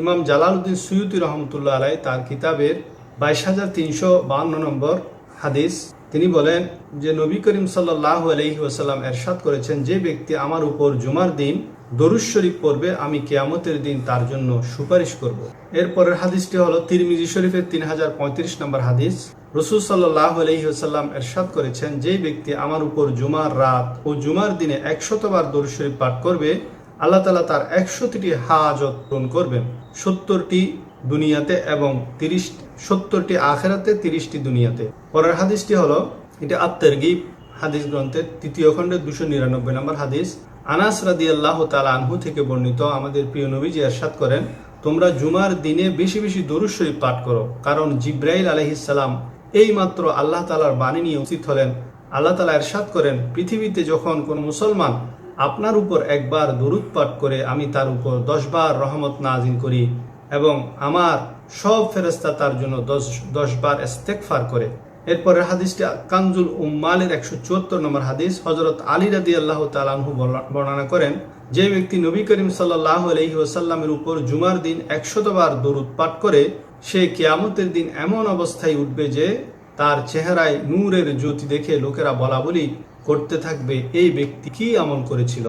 ইমাম Jalaluddin Suyuti রহমতুল্লাহ আলাই তার কিতাবের বাইশ হাজার তিনশো বাহান্ন নম্বর হাদিস। তিনি বলেন যে, নবী করিম সাল্লাহ আলহি ওসাল্লাম এরশাদ করেছেন, যে ব্যক্তি আমার উপর জুমার দিন দরুজ শরীফ পড়বে, আমি কেয়ামতের দিন তার জন্য সুপারিশ করব। এরপরের হাদিসটি হলো তিরমিজি শরীফের তিন হাজার পঁয়ত্রিশ নম্বর হাদিস। রসুল সাল্লাহ আলহিহাল্লাম এরশাদ করেছেন, যে ব্যক্তি আমার উপর জুমার রাত ও জুমার দিনে একশতবার দরুদ শরীফ পাঠ করবে আল্লাহ তালা তার একশোটি হাজত পূরণ করবেন। সত্তরটি দুনিয়াতে এবং তিরিশ, সত্তরটি আখেরাতে, তিরিশটি দুনিয়াতে। পরের হাদিসটি হলো, এটি আত্মেরগিব হাদিস গ্রন্থের তৃতীয় খণ্ডের দুশো নিরানব্বই নম্বর হাদিস। আনাস রাদি আল্লাহ তালা আনহু থেকে বর্ণিত আমাদের প্রিয় নবীজি এরশাদ করেন, তোমরা জুমার দিনে বেশি বেশি দরুদ পাঠ করো, কারণ জিব্রাইল আলহিসাল্লাম এই মাত্র আল্লাহ তালার বাণী নিয়ে উচিত হলেন। আল্লাহ তালা এরশাদ করেন, পৃথিবীতে যখন কোন মুসলমান আপনার উপর একবার দরুদ পাঠ করে আমি তার উপর দশবার রহমত নাজিল করি এবং আমার সব ফেরেস্তা তার জন্য দশ, দশবার ইস্তেকফার করে। এরপরের হাদিসটি কানজুল উম্মালের একশো চুয়াত্তর নম্বর হাদিস হজরত আলী রাদি আল্লাহ তালাহু বর্ণনা করেন, যে ব্যক্তি নবী করিম সাল্লাহ আলহি ওসাল্লামের উপর জুমার দিন একশতবার দরুদ পাঠ করে, সে কেয়ামতের দিন এমন অবস্থায় উঠবে যে তার চেহারায় নূরের জ্যোতি দেখে লোকেরা বলা বলি করতে থাকবে, এই ব্যক্তি কি আমল করেছিল?